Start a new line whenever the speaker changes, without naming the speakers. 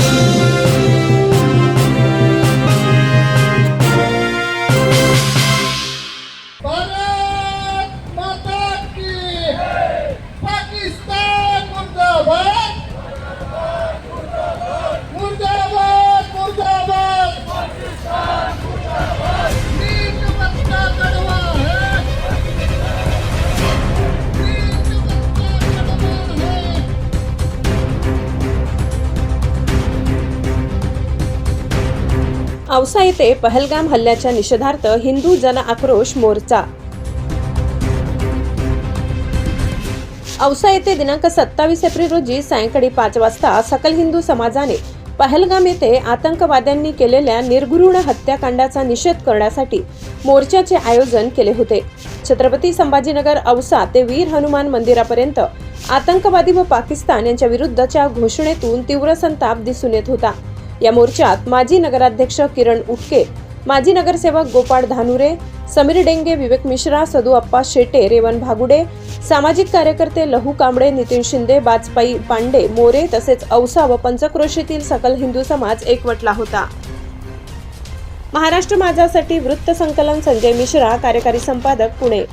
Thank you.
Ausa येथे पहलगाम हल्ल्याच्या निषेधार्थ हिंदू जन आक्रोश मोर्चा. औसा येथे दिनांक सत्तावीस एप्रिल रोजी सायंकाळी पाच वाजता सकल हिंदू समाजाने पहलगाम येथे आतंकवाद्यांनी केलेल्या निर्घृण हत्याकांडाचा निषेध करण्यासाठी मोर्चाचे आयोजन केले होते. छत्रपती संभाजीनगर औसा ते वीर हनुमान मंदिरापर्यंत आतंकवादी व पाकिस्तान यांच्या विरुद्धच्या घोषणेतून तीव्र संताप दिसून येत होता. या मोर्चात माजी नगराध्यक्ष किरण उटके माजी नगरसेवक गोपाळ धानुरे समीर डेंगे विवेक मिश्रा सदू अप्पा शेटे रेवन भागुडे सामाजिक कार्यकर्ते लहू कांबळे नितीन शिंदे बाजपाई पांडे मोरे तसेच औसा व पंचक्रोशीतील सकल हिंदू समाज एकवटला होता. महाराष्ट्र माझासाठी वृत्त संकलन संजय मिश्रा कार्यकारी संपादक पुणे.